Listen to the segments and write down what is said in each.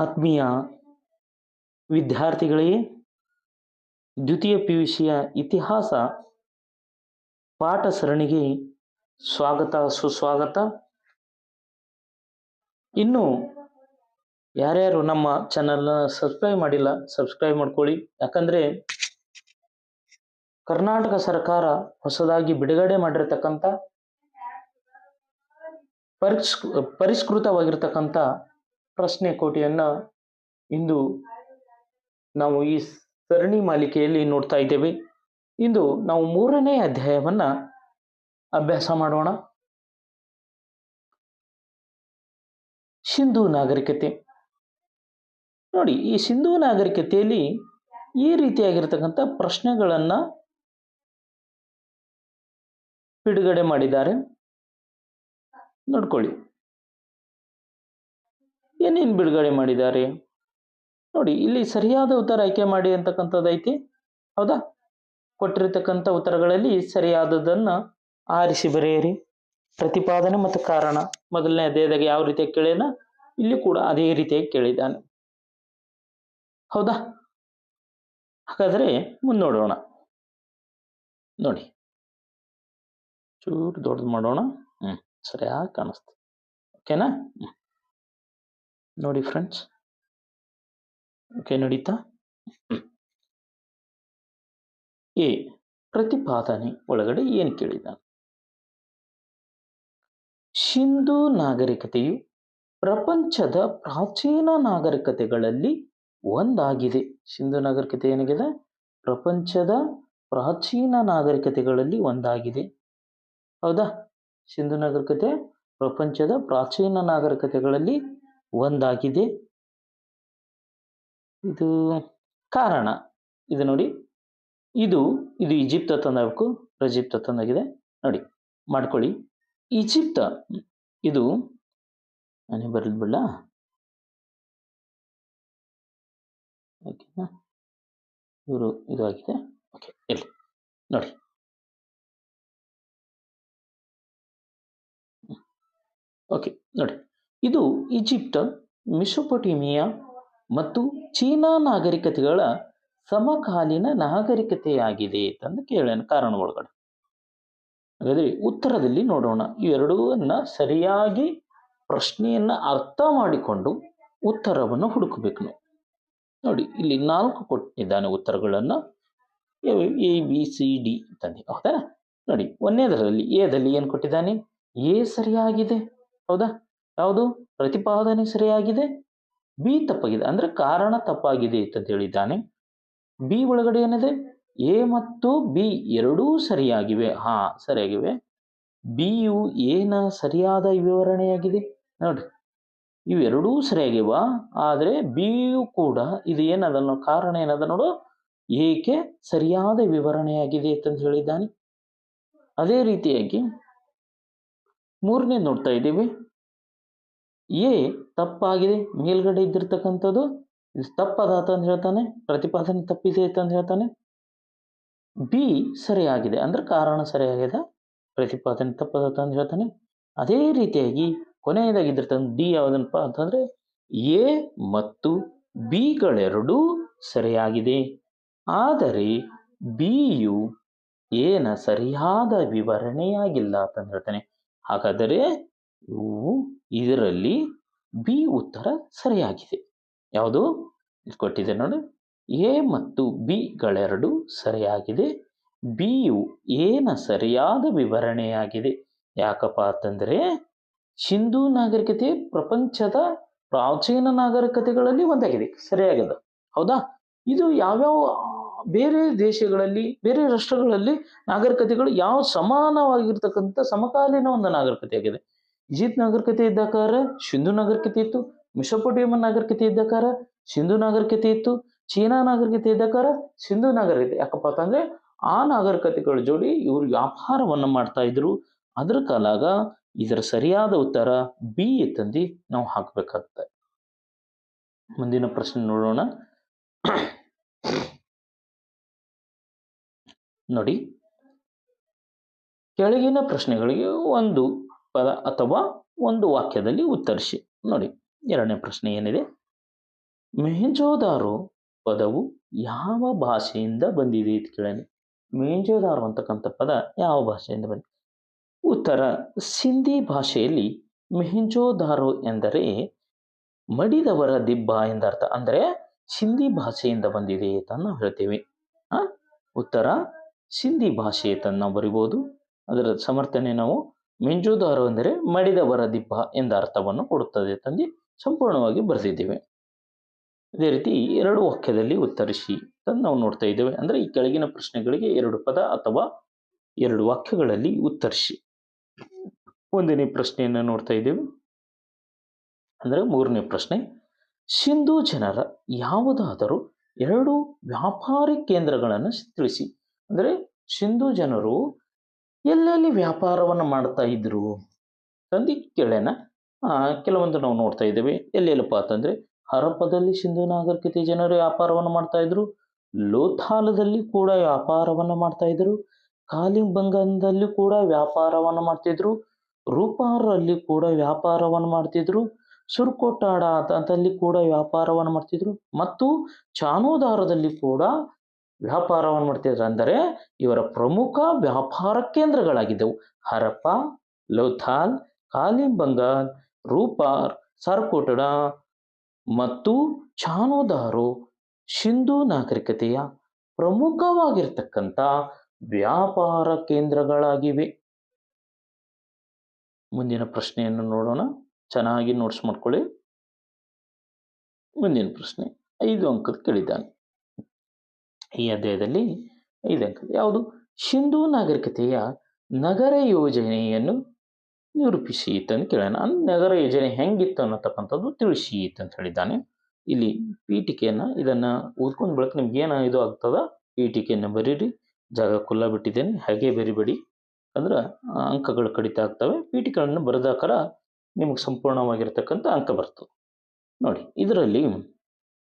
ಆತ್ಮೀಯ ವಿದ್ಯಾರ್ಥಿಗಳಿಗೆ ದ್ವಿತೀಯ ಪಿ ಯು ಸಿಯ ಇತಿಹಾಸ ಪಾಠ ಸರಣಿಗೆ ಸ್ವಾಗತ, ಸುಸ್ವಾಗತ. ಇನ್ನು ಯಾರ್ಯಾರು ನಮ್ಮ ಚಾನಲ್ನ ಸಬ್ಸ್ಕ್ರೈಬ್ ಮಾಡಿಲ್ಲ ಸಬ್ಸ್ಕ್ರೈಬ್ ಮಾಡ್ಕೊಳ್ಳಿ. ಯಾಕಂದರೆ ಕರ್ನಾಟಕ ಸರ್ಕಾರ ಹೊಸದಾಗಿ ಬಿಡುಗಡೆ ಮಾಡಿರ್ತಕ್ಕಂಥ ಪರಿಸ್, ಪರಿಷ್ಕೃತವಾಗಿರ್ತಕ್ಕಂಥ ಪ್ರಶ್ನೆ ಕೋಟಿಯನ್ನು ಇಂದು ನಾವು ಈ ಸರಣಿ ಮಾಲಿಕೆಯಲ್ಲಿ ನೋಡ್ತಾ ಇದ್ದೇವೆ. ಇಂದು ನಾವು ಮೂರನೇ ಅಧ್ಯಾಯವನ್ನು ಅಭ್ಯಾಸ ಮಾಡೋಣ. ಸಿಂಧೂ ನಾಗರಿಕತೆ. ನೋಡಿ, ಈ ಸಿಂಧೂ ನಾಗರಿಕತೆಯಲ್ಲಿ ಈ ರೀತಿಯಾಗಿರ್ತಕ್ಕಂಥ ಪ್ರಶ್ನೆಗಳನ್ನು ಬಿಡುಗಡೆ ಮಾಡಿದ್ದಾರೆ. ನೋಡ್ಕೊಳ್ಳಿ. ಏನೇನು ಬಿಡುಗಡೆ ಮಾಡಿದ್ದಾರೆ? ನೋಡಿ, ಇಲ್ಲಿ ಸರಿಯಾದ ಉತ್ತರ ಆಯ್ಕೆ ಮಾಡಿ ಅಂತಕ್ಕಂಥದ್ದು ಐತಿ. ಹೌದಾ? ಕೊಟ್ಟಿರತಕ್ಕಂಥ ಉತ್ತರಗಳಲ್ಲಿ ಸರಿಯಾದದನ್ನು ಆರಿಸಿ ಬರೆಯಿರಿ. ಪ್ರತಿಪಾದನೆ ಮತ್ತು ಕಾರಣ. ಮೊದಲನೇ ಅಧ್ಯಾಯದಾಗ ಯಾವ ರೀತಿಯಾಗಿ ಕೇಳಿದ ಇಲ್ಲಿ ಕೂಡ ಅದೇ ರೀತಿಯಾಗಿ ಕೇಳಿದ್ದಾನೆ. ಹೌದಾ? ಹಾಗಾದರೆ ಮುನ್ನೋಡೋಣ ನೋಡಿ. ಚೂರು ದೊಡ್ಡದು ಮಾಡೋಣ. ಹ್ಞೂ ಸರಿಯಾಗಿ ಕಾಣಿಸ್ತು. ಓಕೆನಾ? ಹ್ಞೂ ನೋಡಿ ಫ್ರೆಂಡ್ಸ್. ಓಕೆ, ನಡೀತಾ? ಎ, ಪ್ರತಿಪಾದನೆ ಒಳಗಡೆ ಏನು ಕೇಳಿದ? ಸಿಂಧೂ ನಾಗರಿಕತೆಯು ಪ್ರಪಂಚದ ಪ್ರಾಚೀನ ನಾಗರಿಕತೆಗಳಲ್ಲಿ ಒಂದಾಗಿದೆ. ಸಿಂಧು ನಾಗರಿಕತೆ ಏನಾಗಿದೆ? ಪ್ರಪಂಚದ ಪ್ರಾಚೀನ ನಾಗರಿಕತೆಗಳಲ್ಲಿ ಒಂದಾಗಿದೆ. ಹೌದಾ? ಸಿಂಧು ನಾಗರಿಕತೆ ಪ್ರಪಂಚದ ಪ್ರಾಚೀನ ನಾಗರಿಕತೆಗಳಲ್ಲಿ ಒಂದಾಗಿದೆ. ಇದು ಕಾರಣ. ಇದು ನೋಡಿ. ಇದು ಇದು ಈಜಿಪ್ಟ್ ತಂದಾಗಬೇಕು ಪ್ರಜಿಪ್ತ ತಂದಾಗಿದೆ ನೋಡಿ, ಮಾಡ್ಕೊಳ್ಳಿ. ಈಜಿಪ್ತ, ಇದು ನಾನೇ ಬರಲಿ ಬಿಡ ಓಕೆನಾ? ಇವರು ಇದು ಆಗಿದೆ. ಓಕೆ, ಇರಲಿ. ನೋಡಿ. ಓಕೆ, ನೋಡಿ. ಇದು ಈಜಿಪ್ಟ್ ಮಿಶೋಪೊಟಿಮಿಯಾ ಮತ್ತು ಚೀನಾ ನಾಗರಿಕತೆಗಳ ಸಮಕಾಲೀನ ನಾಗರಿಕತೆಯಾಗಿದೆ ಅಂತಂದು ಕೇಳೋಣ ಕಾರಣ ಒಳಗಡೆ. ಹಾಗಾದರೆ ಉತ್ತರದಲ್ಲಿ ನೋಡೋಣ. ಇವೆರಡೂನ್ನ ಸರಿಯಾಗಿ ಪ್ರಶ್ನೆಯನ್ನು ಅರ್ಥ ಮಾಡಿಕೊಂಡು ಉತ್ತರವನ್ನು ಹುಡುಕಬೇಕು ನೋಡಿ, ಇಲ್ಲಿ ನಾಲ್ಕು ಕೊಟ್ಟಿದ್ದಾನೆ ಉತ್ತರಗಳನ್ನು. ಎ ಬಿ, ಸಿ, ಡಿ ತಂದೆ. ಹೌದಾ? ನೋಡಿ ಒಂದನೇದರಲ್ಲಿ ಎದಲ್ಲಿ ಏನು ಕೊಟ್ಟಿದ್ದಾನೆ? ಎ ಸರಿಯಾಗಿದೆ. ಹೌದಾ? ಯಾವುದು ಪ್ರತಿಪಾದನೆ ಸರಿಯಾಗಿದೆ. ಬಿ ತಪ್ಪಾಗಿದೆ, ಅಂದರೆ ಕಾರಣ ತಪ್ಪಾಗಿದೆ ಅಂತ ಹೇಳಿದ್ದಾನೆ. ಬಿ ಒಳಗಡೆ ಏನಿದೆ? ಎ ಮತ್ತು ಬಿ ಎರಡೂ ಸರಿಯಾಗಿವೆ. ಹಾ, ಸರಿಯಾಗಿವೆ. ಬಿ ಯು ಏನ ಸರಿಯಾದ ವಿವರಣೆಯಾಗಿದೆ? ನೋಡ್ರಿ ಇವೆರಡೂ ಸರಿಯಾಗಿವ, ಆದರೆ ಬಿ ಯು ಕೂಡ ಇದು ಏನದನ್ನು ಕಾರಣ ಏನದ ನೋಡು? ಏಕೆ ಸರಿಯಾದ ವಿವರಣೆಯಾಗಿದೆ ಅಂತ ಹೇಳಿದ್ದಾನೆ. ಅದೇ ರೀತಿಯಾಗಿ ಮೂರನೇ ನೋಡ್ತಾ ಇದ್ದೀವಿ. ಎ ತಪ್ಪಾಗಿದೆ, ಮೇಲ್ಗಡೆ ಇದ್ದಿರ್ತಕ್ಕಂಥದ್ದು, ಇದು ತಪ್ಪದಾತ ಅಂತ ಹೇಳ್ತಾನೆ, ಪ್ರತಿಪಾದನೆ ತಪ್ಪಿದೆ ಅಂತ ಹೇಳ್ತಾನೆ. ಬಿ ಸರಿಯಾಗಿದೆ, ಅಂದ್ರೆ ಕಾರಣ ಸರಿಯಾಗಿದೆ, ಪ್ರತಿಪಾದನೆ ತಪ್ಪದಾತ ಅಂತ ಹೇಳ್ತಾನೆ. ಅದೇ ರೀತಿಯಾಗಿ ಕೊನೆಯದಾಗಿದ್ದಿರ್ತಕ್ಕಂಥ ಡಿ ಯಾವುದನ್ನಪ್ಪ ಅಂತಂದರೆ, ಎ ಮತ್ತು ಬಿಗಳೆರಡೂ ಸರಿಯಾಗಿದೆ. ಆದರೆ ಬಿಯು ಏನ ಸರಿಯಾದ ವಿವರಣೆಯಾಗಿಲ್ಲ ಅಂತ ಹೇಳ್ತಾನೆ. ಹಾಗಾದರೆ ಇವು ಇದರಲ್ಲಿ ಬಿ ಉತ್ತರ ಸರಿಯಾಗಿದೆ. ಯಾವುದು? ಕೊಟ್ಟಿದೆ ನೋಡಿ. ಎ ಮತ್ತು ಬಿಗಳೆರಡು ಸರಿಯಾಗಿದೆ. ಬಿ ಯು ಏನ ಸರಿಯಾದ ವಿವರಣೆಯಾಗಿದೆ. ಯಾಕಪ್ಪ ಅಂತಂದರೆ, ಸಿಂಧೂ ನಾಗರಿಕತೆ ಪ್ರಪಂಚದ ಪ್ರಾಚೀನ ನಾಗರಿಕತೆಗಳಲ್ಲಿ ಒಂದಾಗಿದೆ. ಸರಿಯಾಗಿದೆ. ಹೌದಾ? ಇದು ಯಾವ್ಯಾವ ಬೇರೆ ದೇಶಗಳಲ್ಲಿ, ಬೇರೆ ರಾಷ್ಟ್ರಗಳಲ್ಲಿ ನಾಗರಿಕತೆಗಳು ಯಾವ ಸಮಾನವಾಗಿರ್ತಕ್ಕಂಥ ಸಮಕಾಲೀನ ಒಂದು ನಾಗರಿಕತೆ ಆಗಿದೆ ಈಜಿಪ್ಟ್ ನಾಗರಿಕತೆ ಇದ್ದಕಾರ ಸಿಂಧು ನಾಗರಿಕತೆ ಇತ್ತು ಮಿಸೊಪೊಟೇಮಿಯನ್ ನಾಗರಿಕತೆ ಇದ್ದಕಾರ ಸಿಂಧು ನಾಗರಿಕತೆ ಇತ್ತು, ಚೀನಾ ನಾಗರಿಕತೆ ಇದ್ದಕಾರ ಸಿಂಧು ನಾಗರಿಕತೆ. ಯಾಕಪ್ಪ ಅಂತಂದ್ರೆ, ಆ ನಾಗರಿಕತೆಗಳ ಜೋಡಿ ಇವರು ವ್ಯಾಪಾರವನ್ನು ಮಾಡ್ತಾ ಇದ್ರು. ಅದ್ರ ಕಾಲಾಗ ಇದರ ಸರಿಯಾದ ಉತ್ತರ ಬಿ ಎತ್ತಂದಿ ನಾವು ಹಾಕಬೇಕಾಗುತ್ತೆ. ಮುಂದಿನ ಪ್ರಶ್ನೆ ನೋಡೋಣ. ನೋಡಿ. ಕೆಳಗಿನ ಪ್ರಶ್ನೆಗಳಿಗೆ ಒಂದು ಪದ ಅಥವಾ ಒಂದು ವಾಕ್ಯದಲ್ಲಿ ಉತ್ತರಿಸಿ. ನೋಡಿ, ಎರಡನೇ ಪ್ರಶ್ನೆ ಏನಿದೆ? ಮೇಜೋದಾರು ಪದವು ಯಾವ ಭಾಷೆಯಿಂದ ಬಂದಿದೆ ಅಂತ ಕೇಳಿ ಮೇಜೋದಾರು ಅಂತಕ್ಕಂಥ ಪದ ಯಾವ ಭಾಷೆಯಿಂದ ಬಂದಿದೆ? ಉತ್ತರ, ಸಿಂಧಿ ಭಾಷೆಯಲ್ಲಿ ಮೆಹೆಂಜೋದಾರೋ ಎಂದರೆ ಮಡಿದವರ ದಿಬ್ಬ ಎಂದರ್ಥ ಅಂದರೆ ಸಿಂಧಿ ಭಾಷೆಯಿಂದ ಬಂದಿದೆ ಅಂತ ನಾವು ಹೇಳ್ತೇವೆ. ಉತ್ತರ, ಸಿಂಧಿ ಭಾಷೆ ಅಂತ ನಾವು ಬರಿಬೋದು. ಅದರ ಸಮರ್ಥನೆ ನಾವು ಮೆಂಜೋದಾರೋ ಮಡಿದವರ ದಿಬ್ಬ ಎಂದ ಅರ್ಥವನ್ನು ಕೊಡುತ್ತದೆ ತಂದು. ಸಂಪೂರ್ಣವಾಗಿ ಬರೆದಿದ್ದೇವೆ. ಇದೇ ರೀತಿ ಎರಡು ವಾಕ್ಯದಲ್ಲಿ ಉತ್ತರಿಸಿ ಅಂತ ನಾವು ನೋಡ್ತಾ ಇದ್ದೇವೆ. ಅಂದರೆ ಈ ಕೆಳಗಿನ ಪ್ರಶ್ನೆಗಳಿಗೆ ಎರಡು ಪದ ಅಥವಾ ಎರಡು ವಾಕ್ಯಗಳಲ್ಲಿ ಉತ್ತರಿಸಿ. ಒಂದನೇ ಪ್ರಶ್ನೆಯನ್ನು ನೋಡ್ತಾ ಇದ್ದೇವೆ. ಅಂದರೆ ಮೂರನೇ ಪ್ರಶ್ನೆ. ಸಿಂಧೂ ಜನರ ಯಾವುದಾದರೂ ಎರಡು ವ್ಯಾಪಾರಿ ಕೇಂದ್ರಗಳನ್ನು ತಿಳಿಸಿ. ಅಂದರೆ ಸಿಂಧೂ ಜನರು ಎಲ್ಲೆಲ್ಲಿ ವ್ಯಾಪಾರವನ್ನು ಮಾಡ್ತಾ ಇದ್ರು? ತಂದು ಕೇಳೋಣ ಆ, ಕೆಲವೊಂದು ನಾವು ನೋಡ್ತಾ ಇದ್ದೇವೆ. ಎಲ್ಲೆಲ್ಲಪ್ಪ ಅಂತಂದ್ರೆ ಹರಪ್ಪದಲ್ಲಿ ಸಿಂಧು ನಾಗರಿಕತೆ ಜನರು ವ್ಯಾಪಾರವನ್ನು ಮಾಡ್ತಾ ಇದ್ರು. ಲೋಥಾಲದಲ್ಲಿ ಕೂಡ ವ್ಯಾಪಾರವನ್ನು ಮಾಡ್ತಾ ಇದ್ರು. ಕಾಲಿಂಬಂಗದಲ್ಲಿ ಕೂಡ ವ್ಯಾಪಾರವನ್ನು ಮಾಡ್ತಿದ್ರು ರೂಪಾರಲ್ಲಿ ಕೂಡ ವ್ಯಾಪಾರವನ್ನು ಮಾಡ್ತಿದ್ರು ಸುರ್ಕೋಟಾಡ ಅಂತಲ್ಲಿ ಕೂಡ ವ್ಯಾಪಾರವನ್ನು ಮಾಡ್ತಿದ್ರು ಮತ್ತು ಚಾನೋದಾರದಲ್ಲಿ ಕೂಡ ವ್ಯಾಪಾರವನ್ನು ಮಾಡ್ತಿದ್ರು ಅಂದರೆ ಇವರ ಪ್ರಮುಖ ವ್ಯಾಪಾರ ಕೇಂದ್ರಗಳಾಗಿದ್ದವು. ಹರಪ್ಪ, ಲೋಥಾಲ್, ಕಾಲಿಂಬಂಗಾಲ್, ರೂಪಾರ್, ಸರ್ಕೋಟಡ ಮತ್ತು ಚಾನೋದಾರು ಸಿಂಧೂ ನಾಗರಿಕತೆಯ ಪ್ರಮುಖವಾಗಿರ್ತಕ್ಕಂಥ ವ್ಯಾಪಾರ ಕೇಂದ್ರಗಳಾಗಿವೆ. ಮುಂದಿನ ಪ್ರಶ್ನೆಯನ್ನು ನೋಡೋಣ. ಚೆನ್ನಾಗಿ ನೋಟ್ಸ್ ಮಾಡ್ಕೊಳ್ಳಿ. ಮುಂದಿನ ಪ್ರಶ್ನೆ, ಐದು ಅಂಕದ ಕೇಳಿದ್ದಾನೆ. ಈ ಅಧ್ಯಾಯದಲ್ಲಿ ಇದೆ ಯಾವುದು? ಸಿಂಧೂ ನಾಗರಿಕತೆಯ ನಗರ ಯೋಜನೆಯನ್ನು ನಿರೂಪಿಸಿ ಅಂತ ಕೇಳೋಣ ನಗರ ಯೋಜನೆ ಹೆಂಗಿತ್ತು ಅನ್ನತಕ್ಕಂಥದ್ದು ತಿಳಿಸಿ ಅಂತ ಹೇಳಿದ್ದಾನೆ. ಇಲ್ಲಿ ಪೀಠಿಕೆಯನ್ನು ಇದನ್ನ ಓದ್ಕೊಂಡು ಬಳಕೆ ನಿಮ್ಗೆ ಏನು ಇದು ಆಗ್ತದ? ಪೀಠಿಕೆಯನ್ನು ಬರೀರಿ. ಜಾಗ ಕುಲ್ಲ ಬಿಟ್ಟಿದ್ದೇನೆ. ಹಾಗೆ ಬರಿಬೇಡಿ. ಅಂದ್ರೆ ಅಂಕಗಳು ಕಡಿತ ಆಗ್ತವೆ. ಪೀಠಿಕೆಗಳನ್ನು ಬರೆದಾಕರ ನಿಮಗೆ ಸಂಪೂರ್ಣವಾಗಿರ್ತಕ್ಕಂಥ ಅಂಕ ಬರ್ತದೆ. ನೋಡಿ, ಇದರಲ್ಲಿ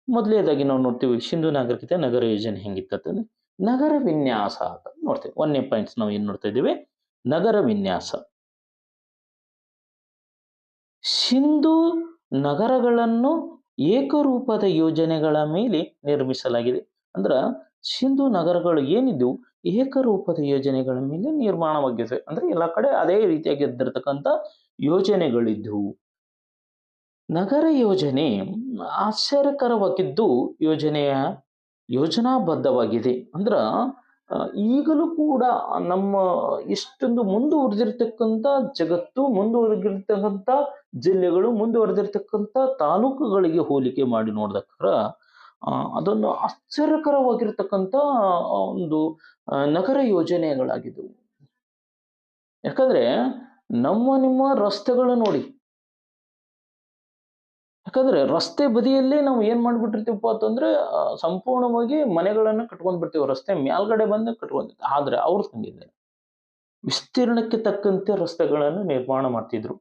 ಮೊದಲನೇದಾಗಿ ನಾವು ನೋಡ್ತೀವಿ, ಸಿಂಧು ನಾಗರಿಕತೆ ನಗರ ಯೋಜನೆ ಹೆಂಗಿತ್ತಂತಂದ್ರೆ, ನಗರ ವಿನ್ಯಾಸ ಅಂತ ನೋಡ್ತೀವಿ. ಒಂದನೇ ಪಾಯಿಂಟ್ಸ್ ನಾವು ಏನು ನೋಡ್ತಾ ಇದ್ದೀವಿ? ನಗರ ವಿನ್ಯಾಸ. ಸಿಂಧು ನಗರಗಳನ್ನು ಏಕರೂಪದ ಯೋಜನೆಗಳ ಮೇಲೆ ನಿರ್ಮಿಸಲಾಗಿದೆ. ಅಂದ್ರ, ಸಿಂಧು ನಗರಗಳು ಏನಿದ್ದು ಏಕರೂಪದ ಯೋಜನೆಗಳ ಮೇಲೆ ನಿರ್ಮಾಣವಾಗಿದೆ ಅಂದ್ರೆ, ಎಲ್ಲ ಕಡೆ ಅದೇ ರೀತಿಯಾಗಿದ್ದಿರತಕ್ಕಂಥ ಯೋಜನೆಗಳಿದ್ದವು ನಗರ ಯೋಜನೆ ಆಶ್ಚರ್ಯಕರವಾಗಿದ್ದು ಯೋಜನೆಯ ಯೋಜನಾಬದ್ಧವಾಗಿದೆ. ಅಂದ್ರ ಈಗಲೂ ಕೂಡ ನಮ್ಮ ಇಷ್ಟೊಂದು ಮುಂದುವರೆದಿರ್ತಕ್ಕಂಥ ಜಗತ್ತು, ಮುಂದುವರೆದಿರ್ತಕ್ಕಂಥ ಜಿಲ್ಲೆಗಳು, ಮುಂದುವರೆದಿರ್ತಕ್ಕಂಥ ತಾಲೂಕುಗಳಿಗೆ ಹೋಲಿಕೆ ಮಾಡಿ ನೋಡಿದಕ್ಕಾರ ಅದೊಂದು ಆಶ್ಚರ್ಯಕರವಾಗಿರ್ತಕ್ಕಂಥ ಒಂದು ನಗರ ಯೋಜನೆಗಳಾಗಿದ್ದವು. ಯಾಕಂದ್ರೆ, ನಮ್ಮ ನಿಮ್ಮ ರಸ್ತೆಗಳು ನೋಡಿ ಯಾಕಂದ್ರೆ ರಸ್ತೆ ಬದಿಯಲ್ಲೇ ನಾವು ಏನು ಮಾಡ್ಬಿಟ್ಟಿರ್ತೀವಪ್ಪ ಅಂತಂದ್ರೆ ಸಂಪೂರ್ಣವಾಗಿ ಮನೆಗಳನ್ನು ಕಟ್ಕೊಂಡ್ ಬಿಡ್ತೀವಿ. ರಸ್ತೆ ಮೇಲ್ಗಡೆ ಬಂದು ಕಟ್ಕೊಂಡು ಆದರೆ ಅವ್ರು ಹಂಗಿಲ್ಲ ವಿಸ್ತೀರ್ಣಕ್ಕೆ ತಕ್ಕಂತೆ ರಸ್ತೆಗಳನ್ನು ನಿರ್ಮಾಣ ಮಾಡ್ತಿದ್ರು.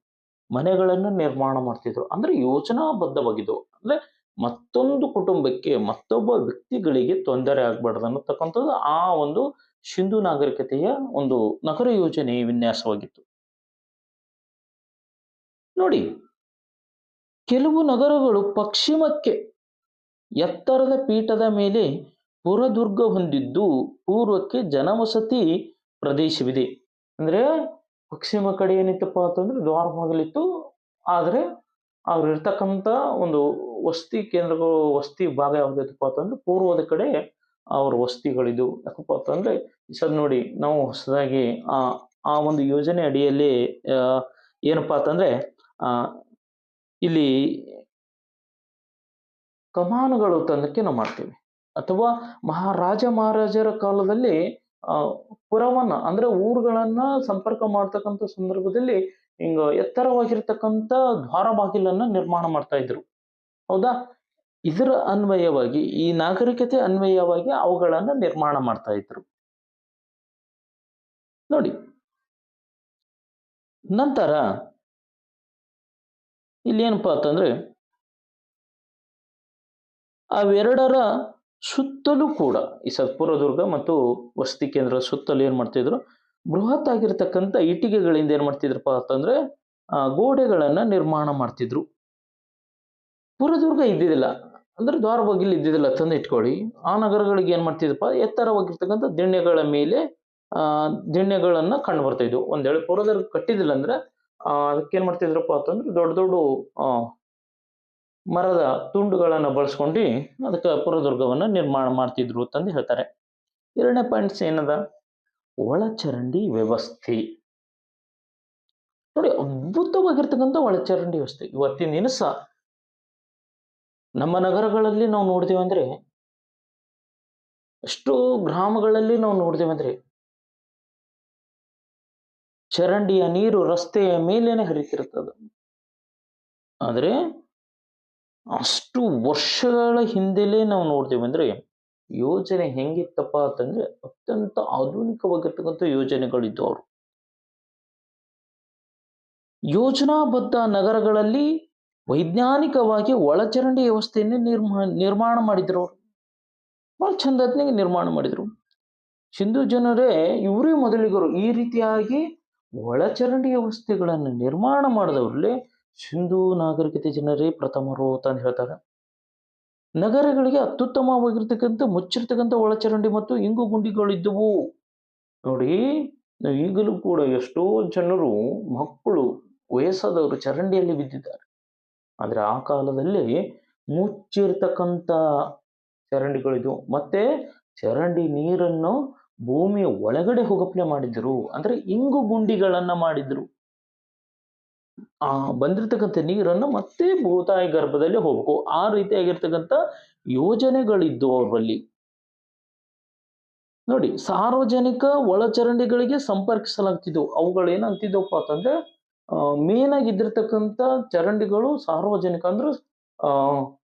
ಮನೆಗಳನ್ನು ನಿರ್ಮಾಣ ಮಾಡ್ತಿದ್ರು. ಅಂದ್ರೆ ಯೋಜನಾಬದ್ಧವಾಗಿದ್ದವು ಅಂದ್ರೆ ಮತ್ತೊಂದು ಕುಟುಂಬಕ್ಕೆ ಮತ್ತೊಬ್ಬ ವ್ಯಕ್ತಿಗಳಿಗೆ ತೊಂದರೆ ಆಗ್ಬಾರ್ದು ಅನ್ನತಕ್ಕಂಥದ್ದು ಆ ಒಂದು ಸಿಂಧು ನಾಗರಿಕತೆಯ ಒಂದು ನಗರ ಯೋಜನೆ ವಿನ್ಯಾಸವಾಗಿತ್ತು. ನೋಡಿ ಕೆಲವು ನಗರಗಳು ಪಶ್ಚಿಮಕ್ಕೆ ಎತ್ತರದ ಪೀಠದ ಮೇಲೆ ಪುರದುರ್ಗ ಹೊಂದಿದ್ದು ಪೂರ್ವಕ್ಕೆ ಜನವಸತಿ ಪ್ರದೇಶವಿದೆ. ಅಂದ್ರೆ ಪಶ್ಚಿಮ ಕಡೆ ಏನಿತ್ತಪ್ಪ ಅಂತಂದ್ರೆ ದ್ವಾರ ಆದರೆ ಅವ್ರು ಇರ್ತಕ್ಕಂಥ ಒಂದು ವಸತಿ ಕೇಂದ್ರಗಳು, ವಸತಿ ಭಾಗ ಯಾವುದಿತ್ತಪ್ಪ ಅಂತಂದ್ರೆ ಪೂರ್ವದ ಕಡೆ ಅವ್ರ ವಸತಿಗಳಿದ್ದು ಯಾಕಪ್ಪ ಅಂತಂದ್ರೆ ಸರ್ ನೋಡಿ ನಾವು ಹೊಸದಾಗಿ ಆ ಆ ಒಂದು ಯೋಜನೆ ಅಡಿಯಲ್ಲಿ ಏನಪ್ಪಾ ಅಂತಂದ್ರೆ, ಆ ಇಲ್ಲಿ ಕಮಾನುಗಳು ತಂದಕ್ಕೆ ನಾವು ಮಾಡ್ತೀವಿ. ಅಥವಾ ಮಹಾರಾಜ ಮಹಾರಾಜರ ಕಾಲದಲ್ಲಿ ಪುರವನ್ನ, ಅಂದ್ರೆ ಊರುಗಳನ್ನ ಸಂಪರ್ಕ ಮಾಡ್ತಕ್ಕಂಥ ಸಂದರ್ಭದಲ್ಲಿ ಹಿಂಗ ಎತ್ತರವಾಗಿರ್ತಕ್ಕಂಥ ದ್ವಾರ ಬಾಗಿಲನ್ನ ನಿರ್ಮಾಣ ಮಾಡ್ತಾ ಇದ್ರು. ಹೌದಾ? ಇದರ ಅನ್ವಯವಾಗಿ, ಈ ನಾಗರಿಕತೆ ಅನ್ವಯವಾಗಿ ಅವುಗಳನ್ನ ನಿರ್ಮಾಣ ಮಾಡ್ತಾ ಇದ್ರು. ನೋಡಿ, ನಂತರ ಇಲ್ಲಿ ಏನಪ್ಪಾ ಅಂತಂದ್ರೆ ಅವೆರಡರ ಸುತ್ತಲೂ ಕೂಡ ಈ ಸತ್ಪುರದುರ್ಗ ಮತ್ತು ವಸತಿ ಕೇಂದ್ರ ಸುತ್ತಲೂ ಏನ್ ಮಾಡ್ತಿದ್ರು? ಬೃಹತ್ ಆಗಿರ್ತಕ್ಕಂಥ ಇಟ್ಟಿಗೆಗಳಿಂದ ಏನ್ ಮಾಡ್ತಿದ್ರಪ್ಪ ಅಂತಂದ್ರೆ, ಆ, ಗೋಡೆಗಳನ್ನ ನಿರ್ಮಾಣ ಮಾಡ್ತಿದ್ರು. ಪುರದುರ್ಗ ಇದ್ದಿದ್ದಿಲ್ಲ. ಅಂದ್ರೆ ದ್ವಾರ ಬಾಗಿಲು ಇದ್ದಿದ್ದಿಲ್ಲ ತಂದು ಇಟ್ಕೊಳ್ಳಿ. ಆ ನಗರಗಳಿಗೆ ಏನ್ ಮಾಡ್ತಿದ್ರಪ್ಪ? ಎತ್ತರವಾಗಿರ್ತಕ್ಕಂಥ ದಿಣ್ಣೆಗಳ ಮೇಲೆ, ಆ, ದಿಣ್ಣೆಗಳನ್ನ ಕಂಡು ಬರ್ತಾ ಇದ್ವು. ಒಂದ್ ಪುರದುರ್ಗ ಕಟ್ಟಿದಿಲ್ಲ ಅಂದ್ರೆ ಅದಕ್ಕೇನ್ ಮಾಡ್ತಿದ್ರಪ್ಪ ಅಂತಂದ್ರೆ ದೊಡ್ಡ ದೊಡ್ಡ ಮರದ ತುಂಡುಗಳನ್ನ ಬಳಸ್ಕೊಂಡು ಅದಕ್ಕೆ ಪುರದುರ್ಗವನ್ನ ನಿರ್ಮಾಣ ಮಾಡ್ತಿದ್ರು ಅಂತಂದು ಹೇಳ್ತಾರೆ. ಎರಡನೇ ಪಾಯಿಂಟ್ಸ್ ಏನದ? ಒಳಚರಂಡಿ ವ್ಯವಸ್ಥೆ. ನೋಡಿ ಅದ್ಭುತವಾಗಿರ್ತಕ್ಕಂಥ ಒಳಚರಂಡಿ ವ್ಯವಸ್ಥೆ. ಇವತ್ತಿನ ದಿನಸ ನಮ್ಮ ನಗರಗಳಲ್ಲಿ ನಾವು ನೋಡ್ತೀವಂದ್ರೆ, ಎಷ್ಟೋ ಗ್ರಾಮಗಳಲ್ಲಿ ನಾವು ನೋಡ್ದೇವಂದ್ರೆ ಚರಂಡಿಯ ನೀರು ರಸ್ತೆಯ ಮೇಲೇನೆ ಹರಿತಿರ್ತದ ಆದರೆ ಅಷ್ಟು ವರ್ಷಗಳ ಹಿಂದೆಲೇ ನಾವು ನೋಡ್ತೀವಿ ಅಂದ್ರೆ ಯೋಜನೆ ಹೆಂಗಿತ್ತಪ್ಪ ಅಂತಂದ್ರೆ ಅತ್ಯಂತ ಆಧುನಿಕವಾಗಿರ್ತಕ್ಕಂಥ ಯೋಜನೆಗಳಿದ್ದು ಅವರು. ಯೋಜನಾಬದ್ಧ ನಗರಗಳಲ್ಲಿ ವೈಜ್ಞಾನಿಕವಾಗಿ ಒಳಚರಂಡಿ ವ್ಯವಸ್ಥೆಯನ್ನೇ ನಿರ್ಮಾ, ನಿರ್ಮಾಣ ಮಾಡಿದ್ರು ಅವರು. ಬಹಳ ಚಂದತ್ನಾಗೆ ನಿರ್ಮಾಣ ಮಾಡಿದ್ರು. ಸಿಂಧು ಜನರೇ ಇವರೇ ಮೊದಲಿಗರು ಈ ರೀತಿಯಾಗಿ ಒಳಚರಂಡಿ ವ್ಯವಸ್ಥೆಗಳನ್ನು ನಿರ್ಮಾಣ ಮಾಡಿದವ್ರಲ್ಲಿ ಸಿಂಧೂ ನಾಗರಿಕತೆ ಜನರೇ ಪ್ರಥಮರು ಅಂತ ಹೇಳ್ತಾರೆ. ನಗರಗಳಿಗೆ ಅತ್ಯುತ್ತಮವಾಗಿರ್ತಕ್ಕಂಥ, ಮುಚ್ಚಿರ್ತಕ್ಕಂಥ ಒಳಚರಂಡಿ ಮತ್ತು ಇಂಗು ಗುಂಡಿಗಳಿದ್ದವು ನೋಡಿ, ಈಗಲೂ ಕೂಡ ಎಷ್ಟೋ ಜನರು, ಮಕ್ಕಳು ವಯಸ್ಸಾದವರು ಚರಂಡಿಯಲ್ಲಿ ಬಿದ್ದಿದ್ದಾರೆ. ಆದರೆ ಆ ಕಾಲದಲ್ಲಿ ಮುಚ್ಚಿರ್ತಕ್ಕಂಥ ಚರಂಡಿಗಳಿದ್ದವು ಮತ್ತೆ ಚರಂಡಿ ನೀರನ್ನು ಭೂಮಿಯ ಒಳಗಡೆ ಹೋಗಪ್ಲೆ ಮಾಡಿದ್ರು, ಅಂದ್ರೆ ಇಂಗು ಗುಂಡಿಗಳನ್ನ ಮಾಡಿದ್ರು. ಆ ಬಂದಿರತಕ್ಕಂಥ ನೀರನ್ನ ಮತ್ತೆ ಭೂತಾಯಿ ಗರ್ಭದಲ್ಲಿ ಹೋಗ್ಬೇಕು. ಆ ರೀತಿಯಾಗಿರ್ತಕ್ಕಂಥ ಯೋಜನೆಗಳಿದ್ದು ಅವರಲ್ಲಿ. ನೋಡಿ, ಸಾರ್ವಜನಿಕ ಒಳಚರಂಡಿಗಳಿಗೆ ಸಂಪರ್ಕಿಸಲಾಗ್ತಿದ್ವು. ಅವುಗಳು ಏನಂತಿದ್ದವಪ್ಪ ಅಂತಂದ್ರೆ ಮೇನ್ ಆಗಿ ಇದ್ದಿರ್ತಕ್ಕಂಥ ಚರಂಡಿಗಳು ಸಾರ್ವಜನಿಕ ಅಂದ್ರೆ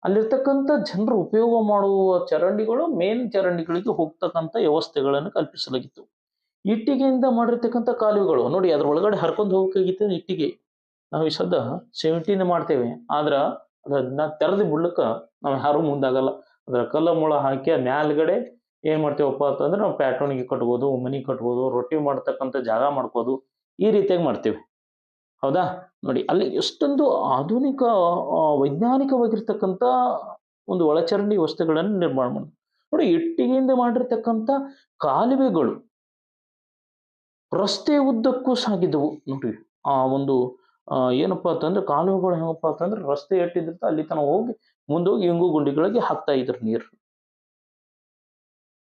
ಅಲ್ಲಿರ್ತಕ್ಕಂಥ ಜನರು ಉಪಯೋಗ ಮಾಡುವ ಚರಂಡಿಗಳು ಮೇನ್ ಚರಂಡಿಗಳಿಗೆ ಹೋಗ್ತಕ್ಕಂಥ ವ್ಯವಸ್ಥೆಗಳನ್ನು ಕಲ್ಪಿಸಲಾಗಿತ್ತು. ಇಟ್ಟಿಗೆಯಿಂದ ಮಾಡಿರ್ತಕ್ಕಂಥ ಕಾಲುವೆಗಳು, ನೋಡಿ ಅದ್ರ ಒಳಗಡೆ ಹರ್ಕೊಂಡು ಹೋಗಬೇಕಾಗಿತ್ತು ಇಟ್ಟಿಗೆ. ನಾವು ಈ ಸದ್ದ ಸೆವೆಂಟೀನ್ ಮಾಡ್ತೇವೆ, ಆದ್ರ ಅದನ್ನ ತೆರೆದು ಬಿಡ್ಲಿಕ್ಕ ನಾವು ಯಾರು ಮುಂದಾಗಲ್ಲ. ಅದ್ರ ಕಲ್ಲ ಮುಳ ಹಾಕಿ ಮ್ಯಾಲ್ಗಡೆ ಏನ್ ಮಾಡ್ತೇವಪ್ಪ ಅಂತಂದ್ರೆ ನಾವು ಪ್ಯಾಟ್ರೋನಿಗೆ ಕಟ್ಬೋದು, ಮನಿ ಕಟ್ಬೋದು, ರೊಟ್ಟಿ ಮಾಡ್ತಕ್ಕಂಥ ಜಾಗ ಮಾಡ್ಬೋದು, ಈ ರೀತಿಯಾಗಿ ಮಾಡ್ತೇವೆ. ಹೌದಾ? ನೋಡಿ, ಅಲ್ಲಿ ಎಷ್ಟೊಂದು ಆಧುನಿಕ ವೈಜ್ಞಾನಿಕವಾಗಿರ್ತಕ್ಕಂಥ ಒಂದು ಒಳಚರಂಡಿ ವಸ್ತುಗಳನ್ನು ನಿರ್ಮಾಣ ಮಾಡಿದ್ರು ನೋಡಿ, ಇಟ್ಟಿಗೆಯಿಂದ ಮಾಡಿರ್ತಕ್ಕಂಥ ಕಾಲುವೆಗಳು ರಸ್ತೆ ಉದ್ದಕ್ಕೂ ಸಾಗಿದ್ದವು ನೋಡಿ, ಆ ಒಂದು ಏನಪ್ಪಾ ಅಂತಂದ್ರೆ ಕಾಲುವೆಗಳು ಏನಪ್ಪಾ ಅಂತಂದ್ರೆ ರಸ್ತೆ ಎಟ್ಟಿದಿರ್ತ ಅಲ್ಲಿ ತನಕ ಹೋಗಿ ಮುಂದೋಗಿ ಇಂಗು ಗುಂಡಿಗಳಿಗೆ ಹಾಕ್ತಾ ಇದ್ರು ನೀರು.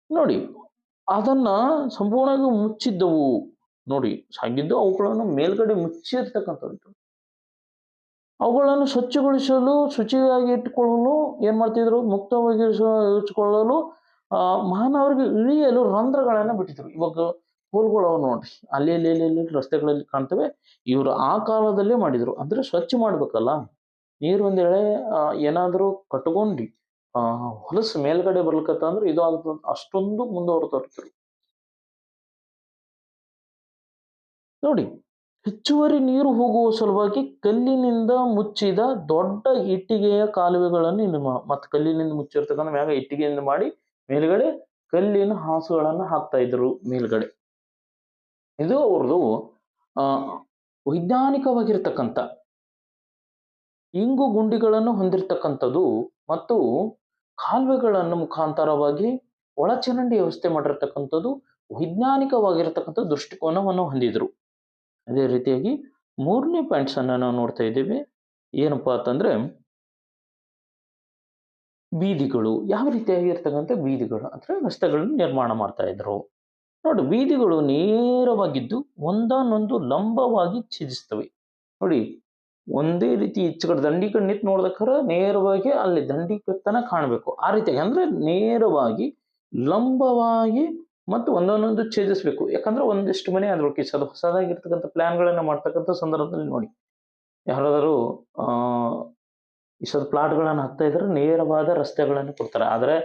ನೋಡಿ, ಅದನ್ನ ಸಂಪೂರ್ಣವಾಗಿ ಮುಚ್ಚಿದ್ದವು. ನೋಡಿ ಸಾಗಿದ್ದು ಅವುಗಳನ್ನು ಮೇಲ್ಗಡೆ ಮುಚ್ಚಿರ್ತಕ್ಕಂಥದ್ದು. ಅವುಗಳನ್ನು ಸ್ವಚ್ಛಗೊಳಿಸಲು ಶುಚಿಯಾಗಿ ಇಟ್ಟುಕೊಳ್ಳಲು ಏನ್ ಮಾಡ್ತಿದ್ರು? ಮುಕ್ತವಾಗಿ ಇಟ್ಕೊಳ್ಳಲು ಆ ಮಾನವರಿಗೆ ಇಳಿಯಲು ರಂಧ್ರಗಳನ್ನ ಬಿಟ್ಟಿದ್ರು. ಇವಾಗ ಹೋಲ್ಗಳು ಅವ ನೋಡ್ರಿ ಅಲ್ಲಿ ಅಲ್ಲಿ ರಸ್ತೆಗಳಲ್ಲಿ ಕಾಣ್ತವೆ. ಇವರು ಆ ಕಾಲದಲ್ಲೇ ಮಾಡಿದ್ರು. ಅಂದ್ರೆ ಸ್ವಚ್ಛ ಮಾಡ್ಬೇಕಲ್ಲ? ನೀರು ಒಂದ್ ಆ, ಏನಾದ್ರೂ ಕಟ್ಕೊಂಡಿ ಆ ಹೊಲಸು ಮೇಲ್ಗಡೆ ಬರ್ಲಿಕತ್ತ ಅಂದ್ರೆ ಇದು ಆಗ್ತದ ಅಷ್ಟೊಂದು ಮುಂದುವರೆದಿರ್ತಾರೆ ನೋಡಿ, ಹೆಚ್ಚುವರಿ ನೀರು ಹೋಗುವ ಸಲುವಾಗಿ ಕಲ್ಲಿನಿಂದ ಮುಚ್ಚಿದ ದೊಡ್ಡ ಇಟ್ಟಿಗೆಯ ಕಾಲುವೆಗಳನ್ನು ನಿರ್ಮಾಣ ಮತ್ತು ಕಲ್ಲಿನಿಂದ ಮುಚ್ಚಿರ್ತಕ್ಕಂಥ ಮ್ಯಾಗ ಇಟ್ಟಿಗೆಯಿಂದ ಮಾಡಿ ಮೇಲ್ಗಡೆ ಕಲ್ಲಿನ ಹಾಸುಗಳನ್ನು ಹಾಕ್ತಾ ಇದ್ರು ಮೇಲ್ಗಡೆ. ಇದು ಅವ್ರದ್ದು ವೈಜ್ಞಾನಿಕವಾಗಿರ್ತಕ್ಕಂಥ, ಇಂಗು ಗುಂಡಿಗಳನ್ನು ಹೊಂದಿರತಕ್ಕಂಥದ್ದು ಮತ್ತು ಕಾಲುವೆಗಳನ್ನು ಮುಖಾಂತರವಾಗಿ ಒಳಚರಂಡಿ ವ್ಯವಸ್ಥೆ ಮಾಡಿರ್ತಕ್ಕಂಥದ್ದು ವೈಜ್ಞಾನಿಕವಾಗಿರ್ತಕ್ಕಂಥ ದೃಷ್ಟಿಕೋನವನ್ನು ಹೊಂದಿದ್ರು. ಅದೇ ರೀತಿಯಾಗಿ ಮೂರನೇ ಪಾಯಿಂಟ್ಸ್ ಅನ್ನ ನಾವು ನೋಡ್ತಾ ಇದ್ದೀವಿ. ಏನಪ್ಪಾ ಅಂತಂದ್ರೆ, ಬೀದಿಗಳು, ಯಾವ ರೀತಿಯಾಗಿರ್ತಕ್ಕಂಥ ಬೀದಿಗಳು, ಅಂದ್ರೆ ರಸ್ತೆಗಳನ್ನು ನಿರ್ಮಾಣ ಮಾಡ್ತಾ ಇದ್ರು. ನೋಡಿ, ಬೀದಿಗಳು ನೇರವಾಗಿದ್ದು ಒಂದಾನೊಂದು ಲಂಬವಾಗಿ ಛೇದಿಸ್ತವೆ. ನೋಡಿ, ಒಂದೇ ರೀತಿ ಕಡೆ ದಂಡಿ ಕಡೆ ನಿಂತು ನೇರವಾಗಿ ಅಲ್ಲಿ ದಂಡಿ ಕತ್ತನ ಕಾಣಬೇಕು. ಆ ರೀತಿಯಾಗಿ, ಅಂದ್ರೆ ನೇರವಾಗಿ ಲಂಬವಾಗಿ ಮತ್ತು ಒಂದೊಂದೊಂದು ಛೇದಿಸ್ಬೇಕು ಯಾಕಂದ್ರೆ ಒಂದಿಷ್ಟು ಮನೆ ಅದ್ರೊಳಗೆ ಸದ ಹೊಸದಾಗಿರ್ತಕ್ಕಂಥ ಪ್ಲಾನ್ಗಳನ್ನ ಮಾಡ್ತಕ್ಕಂಥ ಸಂದರ್ಭದಲ್ಲಿ ನೋಡಿ. ಯಾರಾದರೂ, ಆ ಇಷ್ಟೊಂದು ಪ್ಲಾಟ್ಗಳನ್ನು ಹಾಕ್ತಾ ಇದ್ರೆ ನೇರವಾದ ರಸ್ತೆಗಳನ್ನು ಕೊಡ್ತಾರೆ. ಆದರೆ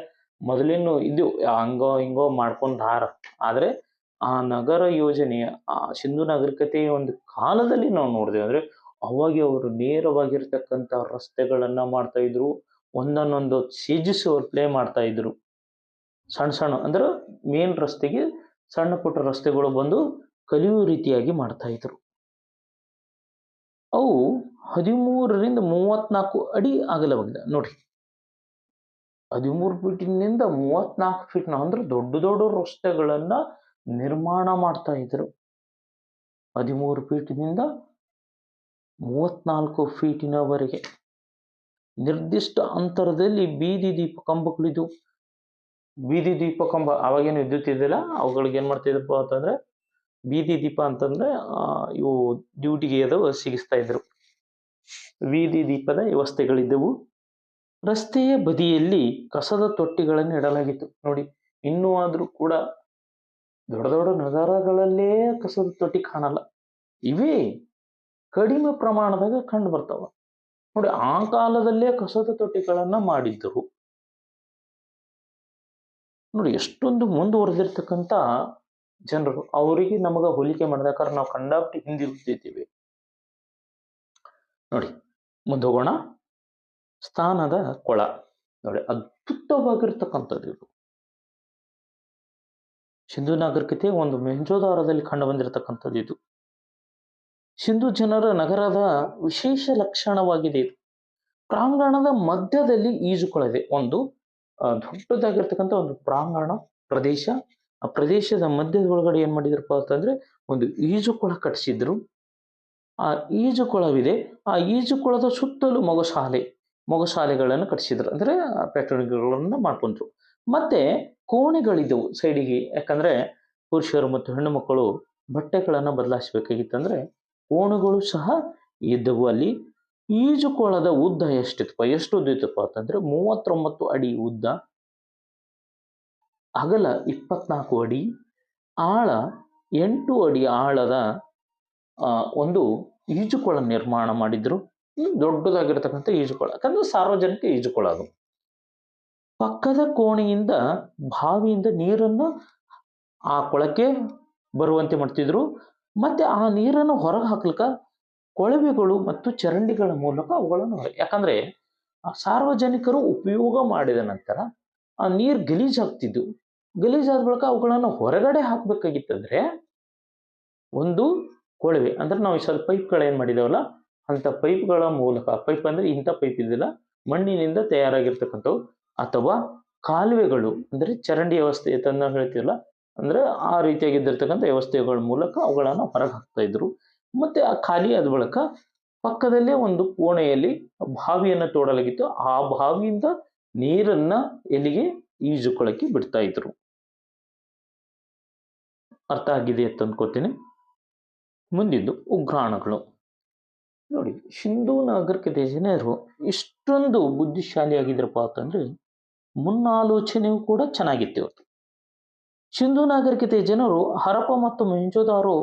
ಮೊದಲಿನ ಇದು ಹಂಗೋ ಹಿಂಗೋ ಮಾಡ್ಕೊಂಡು ಹಾರ. ಆದರೆ ಆ ನಗರ ಯೋಜನೆಯ ಆ ಸಿಂಧು ನಾಗರಿಕತೆಯ ಒಂದು ಕಾಲದಲ್ಲಿ ನಾವು ನೋಡಿದೆ ಅಂದರೆ ಅವಾಗೆ ಅವರು ನೇರವಾಗಿರ್ತಕ್ಕಂಥ ರಸ್ತೆಗಳನ್ನ ಮಾಡ್ತಾ ಇದ್ರು. ಒಂದನ್ನೊಂದು ಅವ್ರು ಪ್ಲೇ ಮಾಡ್ತಾ ಇದ್ರು. ಸಣ್ಣ ಸಣ್ಣ ಅಂದ್ರೆ ಮೇನ್ ರಸ್ತೆಗೆ ಸಣ್ಣ ಪುಟ್ಟ ರಸ್ತೆಗಳು ಬಂದು ಕಲಿಯುವ ರೀತಿಯಾಗಿ ಮಾಡ್ತಾ ಇದ್ರು. ಅವು ಹದಿಮೂರರಿಂದ ಮೂವತ್ನಾಲ್ಕು ಅಡಿ ಅಗಲವಾಗಿದೆ. ನೋಡಿ ಹದಿಮೂರು ಫೀಟಿನಿಂದ ಮೂವತ್ನಾಲ್ಕು ಫೀಟ್ನ ಅಂದ್ರೆ ದೊಡ್ಡ ದೊಡ್ಡ ರಸ್ತೆಗಳನ್ನ ನಿರ್ಮಾಣ ಮಾಡ್ತಾ ಇದ್ರು. ಹದಿಮೂರು ಫೀಟಿನಿಂದ ಮೂವತ್ನಾಲ್ಕು ಫೀಟಿನವರೆಗೆ ನಿರ್ದಿಷ್ಟ ಅಂತರದಲ್ಲಿ ಬೀದಿ ದೀಪ ಕಂಬಗಳಿದ್ದು ಬೀದಿ ದೀಪ ಕಂಬ ಅವಾಗೇನು ವಿದ್ಯುತ್ ಇದ್ದಿಲ್ಲ, ಅವುಗಳಿಗೆ ಏನ್ ಮಾಡ್ತಿದ್ರಪ್ಪ ಅಂತಂದ್ರೆ, ಬೀದಿ ದೀಪ ಅಂತಂದ್ರೆ ಇವು ಡ್ಯೂಟಿಗೆ ಅದು ಸಿಗಿಸ್ತಾ ಇದ್ರು. ಬೀದಿ ದೀಪದ ವ್ಯವಸ್ಥೆಗಳಿದ್ದವು. ರಸ್ತೆಯ ಬದಿಯಲ್ಲಿ ಕಸದ ತೊಟ್ಟಿಗಳನ್ನು ಇಡಲಾಗಿತ್ತು. ನೋಡಿ, ಇನ್ನೂ ಆದರೂ ಕೂಡ ದೊಡ್ಡ ದೊಡ್ಡ ನಗರಗಳಲ್ಲೇ ಕಸದ ತೊಟ್ಟಿ ಕಾಣಲ್ಲ. ಇವೇ ಕಡಿಮೆ ಪ್ರಮಾಣದಾಗ ಕಂಡು ಬರ್ತಾವ. ನೋಡಿ, ಆ ಕಾಲದಲ್ಲೇ ಕಸದ ತೊಟ್ಟಿಗಳನ್ನ ಮಾಡಿದ್ದರು ನೋಡಿ, ಎಷ್ಟೊಂದು ಮುಂದುವರೆದಿರ್ತಕ್ಕಂಥ ಜನರು, ಅವರಿಗೆ ನಮಗ ಹೋಲಿಕೆ ಮಾಡಿದಾಗ ನಾವು ಕಂಡಾಪಟ್ಟಿ ಹಿಂದಿರುಗ್ತಿದ್ದೀವಿ ನೋಡಿ, ಮುಂದೆ ಹೋಗೋಣ. ಸ್ಥಾನದ ಕೊಳ. ನೋಡಿ, ಅದ್ಭುತವಾಗಿರ್ತಕ್ಕಂಥದ್ದು ಇದು. ಸಿಂಧು ನಾಗರಿಕತೆ ಒಂದು ಮೆಂಜೋದಾರದಲ್ಲಿ ಕಂಡು ಬಂದಿರತಕ್ಕಂಥದ್ದು ಇದು. ಸಿಂಧು ಜನರ ನಗರದ ವಿಶೇಷ ಲಕ್ಷಣವಾಗಿದೆ ಇದು. ಪ್ರಾಂಗಣದ ಮಧ್ಯದಲ್ಲಿ ಈಜುಕೊಳದೆ ಒಂದು ದೊಡ್ಡದಾಗಿರ್ತಕ್ಕಂಥ ಒಂದು ಪ್ರಾಂಗಣ, ಪ್ರದೇಶ. ಆ ಪ್ರದೇಶದ ಮಧ್ಯದ ಒಳಗಡೆ ಏನ್ ಮಾಡಿದ್ರಪ್ಪ ಅಂತಂದ್ರೆ ಒಂದು ಈಜುಕೊಳ ಕಟ್ಟಿಸಿದ್ರು ಆ ಈಜುಕೊಳವಿದೆ. ಆ ಈಜುಕೊಳದ ಸುತ್ತಲೂ ಮೊಗಶಾಲೆ, ಮೊಗಶಾಲೆಗಳನ್ನು ಕಟ್ಟಿಸಿದ್ರು ಅಂದ್ರೆ ಪೆಟ್ರೋಲ್ಗಳನ್ನ ಮಾಡ್ಕೊಂಡ್ರು. ಮತ್ತೆ ಕೋಣೆಗಳಿದ್ದವು ಸೈಡಿಗೆ. ಯಾಕಂದ್ರೆ ಪುರುಷರು ಮತ್ತು ಹೆಣ್ಣು ಮಕ್ಕಳು ಬಟ್ಟೆಗಳನ್ನು ಬದಲಾಯಿಸಬೇಕಾಗಿತ್ತಂದ್ರೆ ಕೋಣೆಗಳು ಸಹ ಇದ್ದವು ಅಲ್ಲಿ. ಈಜುಕೊಳದ ಉದ್ದ ಎಷ್ಟಿತ್ತಪ್ಪ? ಎಷ್ಟು ಉದ್ದಿತ್ತಪ್ಪ ಅಂತಂದ್ರೆ ಮೂವತ್ತೊಂಬತ್ತು ಅಡಿ ಉದ್ದ, ಅಗಲ ಇಪ್ಪತ್ನಾಲ್ಕು ಅಡಿ, ಆಳ ಎಂಟು ಅಡಿ ಆಳದ ಒಂದು ಈಜುಕೊಳ ನಿರ್ಮಾಣ ಮಾಡಿದ್ರು. ದೊಡ್ಡದಾಗಿರ್ತಕ್ಕಂಥ ಈಜುಕೊಳ. ಯಾಕಂದ್ರೆ ಸಾರ್ವಜನಿಕ ಈಜುಕೊಳ ಅದು. ಪಕ್ಕದ ಕೋಣೆಯಿಂದ ಬಾವಿಯಿಂದ ನೀರನ್ನು ಆ ಕೊಳಕ್ಕೆ ಬರುವಂತೆ ಮಾಡ್ತಿದ್ರು. ಮತ್ತೆ ಆ ನೀರನ್ನು ಹೊರಗೆ ಹಾಕ್ಲಿಕ್ಕ ಕೊಳವೆಗಳು ಮತ್ತು ಚರಂಡಿಗಳ ಮೂಲಕ ಅವುಗಳನ್ನು ಯಾಕಂದ್ರೆ ಸಾರ್ವಜನಿಕರು ಉಪಯೋಗ ಮಾಡಿದ ನಂತರ ಆ ನೀರು ಗಲೀಜಾಗ್ತಿದ್ದು ಗಲೀಜಾದ ಬಳಿಕ ಅವುಗಳನ್ನು ಹೊರಗಡೆ ಹಾಕ್ಬೇಕಾಗಿತ್ತಂದ್ರೆ, ಒಂದು ಕೊಳವೆ, ಅಂದ್ರೆ ನಾವು ಈ ಸ್ವಲ್ಪ ಪೈಪ್ಗಳು ಏನ್ ಮಾಡಿದ್ದೇವಲ್ಲ ಅಂತ ಪೈಪ್ಗಳ ಮೂಲಕ, ಪೈಪ್ ಅಂದ್ರೆ ಇಂಥ ಪೈಪ್ ಇದಿಲ್ಲ ಮಣ್ಣಿನಿಂದ ತಯಾರಾಗಿರ್ತಕ್ಕಂಥವು, ಅಥವಾ ಕಾಲುವೆಗಳು, ಅಂದ್ರೆ ಚರಂಡಿ ವ್ಯವಸ್ಥೆ ಅಂತ ಹೇಳ್ತೀವಲ್ಲ, ಅಂದ್ರೆ ಆ ರೀತಿಯಾಗಿದ್ದಿರ್ತಕ್ಕಂಥ ವ್ಯವಸ್ಥೆಗಳ ಮೂಲಕ ಅವುಗಳನ್ನು ಹೊರಗೆ ಹಾಕ್ತಾ ಇದ್ರು. ಮತ್ತೆ ಆ ಖಾಲಿ ಆದ ಬಳಿಕ ಪಕ್ಕದಲ್ಲೇ ಒಂದು ಕೋಣೆಯಲ್ಲಿ ಬಾವಿಯನ್ನು ತೋಡಲಾಗಿತ್ತು. ಆ ಬಾವಿಯಿಂದ ನೀರನ್ನ ಎಲ್ಲಿಗೆ ಈಜುಕೊಳಕ್ಕೆ ಬಿಡ್ತಾ ಇದ್ರು. ಅರ್ಥ ಆಗಿದೆ ಅಂತ ಅಂದ್ಕೋತೀನಿ ಮುಂದಿದ್ದು ಉಗ್ರಾಣಗಳು. ನೋಡಿ ಸಿಂಧೂ ನಾಗರಿಕತೆ ಜನರು ಇಷ್ಟೊಂದು ಬುದ್ಧಿಶಾಲಿಯಾಗಿದ್ರಪ್ಪ ಅಂತಂದ್ರೆ ಮುನ್ನಾಲೋಚನೆಯೂ ಕೂಡ ಚೆನ್ನಾಗಿತ್ತು ಸಿಂಧೂ ನಾಗರಿಕತೆ ಜನರು ಹರಪ ಮತ್ತು ಮೆಂಜೋದಾರೋ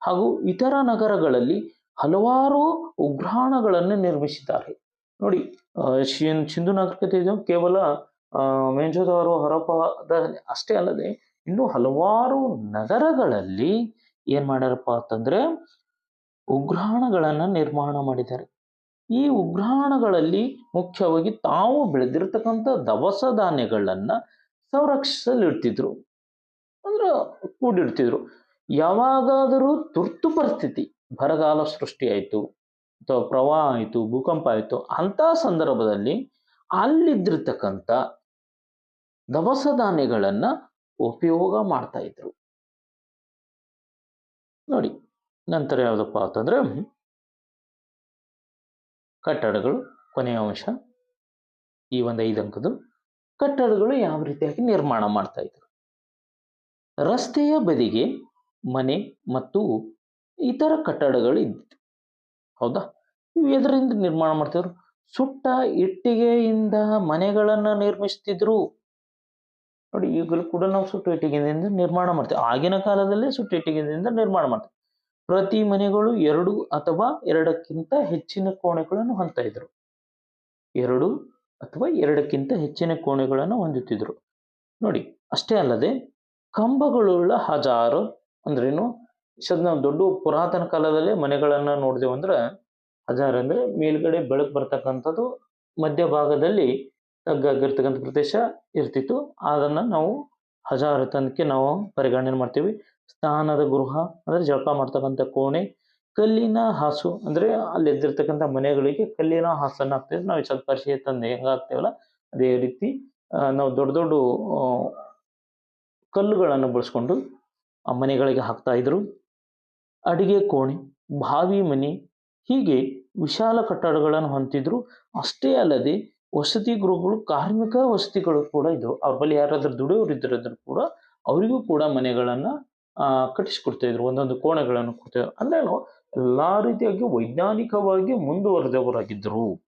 ಹಾಗೂ ಇತರ ನಗರಗಳಲ್ಲಿ ಹಲವಾರು ಉಗ್ರಾಣಗಳನ್ನು ನಿರ್ಮಿಸಿದ್ದಾರೆ. ನೋಡಿ ಶಿನ್- ಸಿಂಧು ನಾಗರಿಕತೆ ಇದು ಕೇವಲ ಮೆಂಜೋದಾರೋ ಹರಪದ ಅಷ್ಟೇ ಅಲ್ಲದೆ ಇನ್ನು ಹಲವಾರು ನಗರಗಳಲ್ಲಿ ಏನ್ ಮಾಡ್ಯಾರಪ್ಪ ಅಂತಂದ್ರೆ ಉಗ್ರಾಣಗಳನ್ನ ನಿರ್ಮಾಣ ಮಾಡಿದ್ದಾರೆ. ಈ ಉಗ್ರಾಣಗಳಲ್ಲಿ ಮುಖ್ಯವಾಗಿ ತಾವು ಬೆಳೆದಿರ್ತಕ್ಕಂಥ ದವಸ ಧಾನ್ಯಗಳನ್ನ ಸಂರಕ್ಷಿಸಲಿಡ್ತಿದ್ರು ಅಂದ್ರೆ ಕೂಡಿಡ್ತಿದ್ರು ಯಾವಾಗಾದರೂ ತುರ್ತು ಪರಿಸ್ಥಿತಿ, ಬರಗಾಲ ಸೃಷ್ಟಿ ಆಯಿತು ಅಥವಾ ಪ್ರವಾಹ ಆಯಿತು, ಭೂಕಂಪ ಆಯಿತು ಅಂತ ಸಂದರ್ಭದಲ್ಲಿ ಅಲ್ಲಿದ್ದಿರ್ತಕ್ಕಂಥ ದವಸ ಧಾನ್ಯಗಳನ್ನು ಉಪಯೋಗ ಮಾಡ್ತಾ ಇದ್ರು. ನೋಡಿ, ನಂತರ ಯಾವುದಪ್ಪ ಅಂತಂದ್ರೆ ಕಟ್ಟಡಗಳು, ಕೊನೆಯ ಅಂಶ, ಈ ಒಂದು ಐದು ಅಂಕದ್ದು ಕಟ್ಟಡಗಳು ಯಾವ ರೀತಿಯಾಗಿ ನಿರ್ಮಾಣ ಮಾಡ್ತಾ ಇದ್ರು. ರಸ್ತೆಯ ಬದಿಗೆ ಮನೆ ಮತ್ತು ಇತರ ಕಟ್ಟಡಗಳು ಇದ್ದಿತ್ತು ಹೌದಾ? ಇವು ಎದರಿಂದ ನಿರ್ಮಾಣ ಮಾಡ್ತಿದ್ರು? ಸುಟ್ಟ ಇಟ್ಟಿಗೆಯಿಂದ ಮನೆಗಳನ್ನು ನಿರ್ಮಿಸ್ತಿದ್ರು. ನೋಡಿ, ಈಗಲೂ ಕೂಡ ನಾವು ಸುಟ್ಟು ಇಟ್ಟಿಗೆಯಿಂದ ನಿರ್ಮಾಣ ಮಾಡ್ತೇವೆ. ಆಗಿನ ಕಾಲದಲ್ಲೇ ಸುಟ್ಟು ಇಟ್ಟಿಗೆಯಿಂದ ನಿರ್ಮಾಣ ಮಾಡ್ತೇವೆ. ಪ್ರತಿ ಮನೆಗಳು ಎರಡು ಅಥವಾ ಎರಡಕ್ಕಿಂತ ಹೆಚ್ಚಿನ ಕೋಣೆಗಳನ್ನು ಹೊಂದ್ತಾ ಇದ್ರು ಎರಡು ಅಥವಾ ಎರಡಕ್ಕಿಂತ ಹೆಚ್ಚಿನ ಕೋಣೆಗಳನ್ನು ಹೊಂದುತ್ತಿದ್ರು. ನೋಡಿ, ಅಷ್ಟೇ ಅಲ್ಲದೆ ಕಂಬಗಳುಳ್ಳ ಹಜಾರು ಅಂದ್ರೇನು? ಸದ್ ನಾವು ದೊಡ್ಡ ಪುರಾತನ ಕಾಲದಲ್ಲಿ ಮನೆಗಳನ್ನ ನೋಡಿದೆವು ಅಂದ್ರೆ, ಹಜಾರ್ ಅಂದ್ರೆ ಮೇಲ್ಗಡೆ ಬೆಳಕು ಬರ್ತಕ್ಕಂಥದ್ದು ಮಧ್ಯಭಾಗದಲ್ಲಿ ತಗ್ಗಾಗಿರ್ತಕ್ಕಂಥ ಪ್ರದೇಶ ಇರ್ತಿತ್ತು. ಅದನ್ನ ನಾವು ಹಜಾರ್ ತನಕ ನಾವು ಪರಿಗಣನೆ ಮಾಡ್ತೀವಿ. ಸ್ನಾನದ ಗೃಹ ಅಂದ್ರೆ ಜಳಕ ಮಾಡ್ತಕ್ಕಂಥ ಕೋಣೆ, ಕಲ್ಲಿನ ಹಾಸು ಅಂದ್ರೆ ಅಲ್ಲಿ ಎದ್ದಿರ್ತಕ್ಕಂಥ ಮನೆಗಳಿಗೆ ಕಲ್ಲಿನ ಹಾಸನ್ನು ಹಾಕ್ತೀವಿ. ನಾವು ಪರಿಚಯ ತಂದು ಹೆಂಗ ಅದೇ ರೀತಿ ನಾವು ದೊಡ್ಡ ದೊಡ್ಡ ಕಲ್ಲುಗಳನ್ನು ಬಳಸ್ಕೊಂಡು ಮನೆಗಳಿಗೆ ಹಾಕ್ತಾ ಇದ್ರು. ಅಡಿಗೆ ಕೋಣೆ, ಬಾವಿ ಮನೆ, ಹೀಗೆ ವಿಶಾಲ ಕಟ್ಟಡಗಳನ್ನು ಹೊಂದಿದ್ರು. ಅಷ್ಟೇ ಅಲ್ಲದೆ ವಸತಿ ಗೃಹಗಳು, ಕಾರ್ಮಿಕ ವಸತಿಗಳು ಕೂಡ ಇದ್ವು. ಅವ್ರ ಬಳಿ ಯಾರಾದ್ರೂ ದುಡಿಯೋರು ಇದ್ರಿದ್ರು ಕೂಡ ಅವರಿಗೂ ಕೂಡ ಮನೆಗಳನ್ನ ಕಟ್ಟಿಸ್ಕೊಡ್ತಾ ಇದ್ರು. ಒಂದೊಂದು ಕೋಣೆಗಳನ್ನು ಕೊಡ್ತಾ ಇದ್ರು. ಅಂದ್ರೆ ಎಲ್ಲಾ ರೀತಿಯಾಗಿ ವೈಜ್ಞಾನಿಕವಾಗಿ ಮುಂದುವರೆದವರಾಗಿದ್ದರು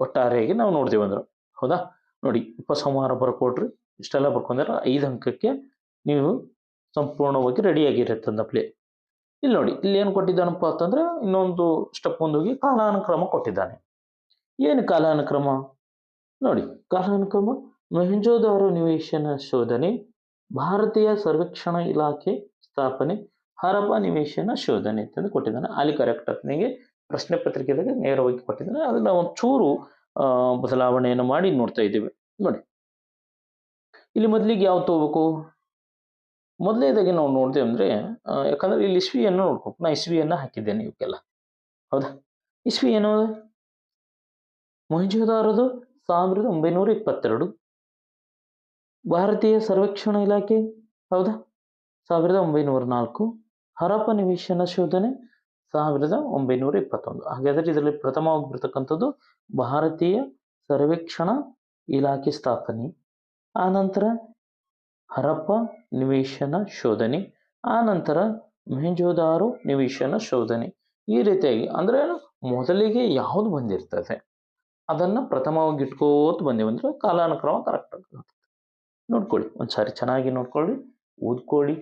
ಒಟ್ಟಾರೆಯಾಗಿ ನಾವು ನೋಡ್ದೇವೆ ಅಂದ್ರೆ. ಹೌದಾ? ನೋಡಿ, ಉಪಸಂಹಾರ ಬರ್ಕೊಡ್ರಿ ಇಷ್ಟೆಲ್ಲ ಬರ್ಕೊಂಡ್ರೆ ಐದು ಅಂಕಕ್ಕೆ ನೀವು ಸಂಪೂರ್ಣವಾಗಿ ರೆಡಿಯಾಗಿರುತ್ತೆ ಪ್ಲೇ. ಇಲ್ಲಿ ನೋಡಿ, ಇಲ್ಲಿ ಏನು ಕೊಟ್ಟಿದ್ದಾನಪ್ಪ ಅಂತಂದ್ರೆ ಇನ್ನೊಂದು ಸ್ಟೆಪ್ ಮುಂದೋಗಿ ಕಾಲಾನುಕ್ರಮ ಕೊಟ್ಟಿದ್ದಾನೆ. ಏನು ಕಾಲಾನುಕ್ರಮ? ನೋಡಿ, ಕಾಲಾನುಕ್ರಮ ಮೊಹೆಂಜೋದಾರೋ ನಿವೇಶನ ಶೋಧನೆ, ಭಾರತೀಯ ಸರ್ವೇಕ್ಷಣಾ ಇಲಾಖೆ ಸ್ಥಾಪನೆ, ಹರಪ ನಿವೇಶನ ಶೋಧನೆ ಅಂತಂದು ಕೊಟ್ಟಿದ್ದಾನೆ. ಅಲ್ಲಿ ಕರೆಕ್ಟ್ ನಿಮಗೆ ಪ್ರಶ್ನೆ ಪತ್ರಿಕೆದಾಗ ನೇರವಾಗಿ ಕೊಟ್ಟಿದ್ದಾನೆ. ಅದನ್ನ ಒಂಚೂರು ಚೂರು ಬದಲಾವಣೆಯನ್ನು ಮಾಡಿ ನೋಡ್ತಾ ಇದ್ದೀವಿ. ನೋಡಿ, ಇಲ್ಲಿ ಮೊದಲಿಗೆ ಯಾವ್ದು ತಗೋಬೇಕು? ಮೊದಲನೇದಾಗಿ ನಾವು ನೋಡಿದೆ ಅಂದರೆ ಯಾಕಂದರೆ ಇಲ್ಲಿ ಇಸ್ವಿಯನ್ನು ನೋಡ್ಬೇಕು. ನಾ ಇಸ್ವಿಯನ್ನು ಹಾಕಿದ್ದೇನೆ ಇವಕ್ಕೆಲ್ಲ. ಹೌದಾ? ಇಸ್ವಿ ಏನು? ಮೊಹೆಂಜೋದಾರದು ಸಾವಿರದ ಒಂಬೈನೂರ ಇಪ್ಪತ್ತೆರಡು. ಭಾರತೀಯ ಸರ್ವೇಕ್ಷಣಾ ಇಲಾಖೆ, ಹೌದಾ? ಸಾವಿರದ ಒಂಬೈನೂರ ನಾಲ್ಕು. ಹರಪ್ಪ ನಿವೇಶನ ಶೋಧನೆ, ಸಾವಿರದ ಒಂಬೈನೂರ ಇಪ್ಪತ್ತೊಂದು. ಹಾಗಾದರೆ ಇದರಲ್ಲಿ ಪ್ರಥಮವಾಗಿ ಬರ್ತಕ್ಕಂಥದ್ದು ಭಾರತೀಯ ಸರ್ವೇಕ್ಷಣಾ ಇಲಾಖೆ ಸ್ಥಾಪನೆ. ಆನಂತರ ಹರಪ್ಪ ನಿವೇಶನ ಶೋಧನೆ. ಆನಂತರ ಮೊಹೆಂಜೋದಾರೋ ನಿವೇಶನ ಶೋಧನೆ. ಈ ರೀತಿಯಾಗಿ ಅಂದ್ರೆ ಮೊದಲಿಗೆ ಯಾವುದು ಬಂದಿರ್ತದೆ? ಅದನ್ನ ಪ್ರಥಮವಾಗಿ ಇಟ್ಕೋತ ಬಂದಿವಂದ್ರೆ ಕಾಲಾನುಕ್ರಮ ಕರೆಕ್ಟ್ ಆಗ್ತದೆ ನೋಡ್ಕೊಳ್ಳಿ, ಒಂದ್ಸಾರಿ ಚೆನ್ನಾಗಿ ನೋಡ್ಕೊಳ್ಳಿ, ಓದ್ಕೊಳ್ಳಿ,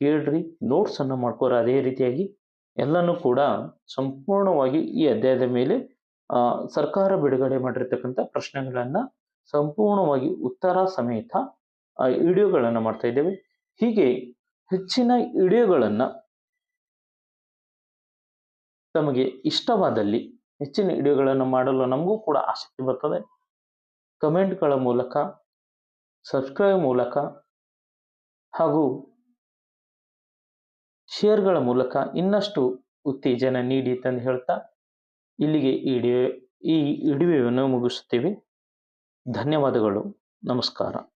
ಕೇಳ್ರಿ ನೋಟ್ಸ್ ಅನ್ನು ಮಾಡ್ಕೊರಿ ಅದೇ ರೀತಿಯಾಗಿ ಎಲ್ಲನೂ ಕೂಡ ಸಂಪೂರ್ಣವಾಗಿ ಈ ಅಧ್ಯಾಯದ ಮೇಲೆ ಸರ್ಕಾರ ಬಿಡುಗಡೆ ಮಾಡಿರ್ತಕ್ಕಂಥ ಪ್ರಶ್ನೆಗಳನ್ನು ಸಂಪೂರ್ಣವಾಗಿ ಉತ್ತರ ಸಮೇತ ವಿಡಿಯೋಗಳನ್ನ ಮಾಡ್ತಾ ಇದ್ದೇವೆ. ಹೀಗೆ ಹೆಚ್ಚಿನ ವಿಡಿಯೋಗಳನ್ನು ತಮಗೆ ಇಷ್ಟವಾದಲ್ಲಿ ಹೆಚ್ಚಿನ ವಿಡಿಯೋಗಳನ್ನು ಮಾಡಲು ನಮಗೂ ಕೂಡ ಆಸಕ್ತಿ ಬರ್ತದೆ. ಕಮೆಂಟ್ಗಳ ಮೂಲಕ, ಸಬ್ಸ್ಕ್ರೈಬ್ ಮೂಲಕ ಹಾಗೂ ಶೇರ್ಗಳ ಮೂಲಕ ಇನ್ನಷ್ಟು ಉತ್ತೇಜನ ನೀಡಿ ತಂದು ಹೇಳ್ತಾ ಇಲ್ಲಿಗೆ ಈ ಈ ವಿಡಿಯೋವನ್ನು ಮುಗಿಸುತ್ತೇವೆ. ಧನ್ಯವಾದಗಳು. ನಮಸ್ಕಾರ.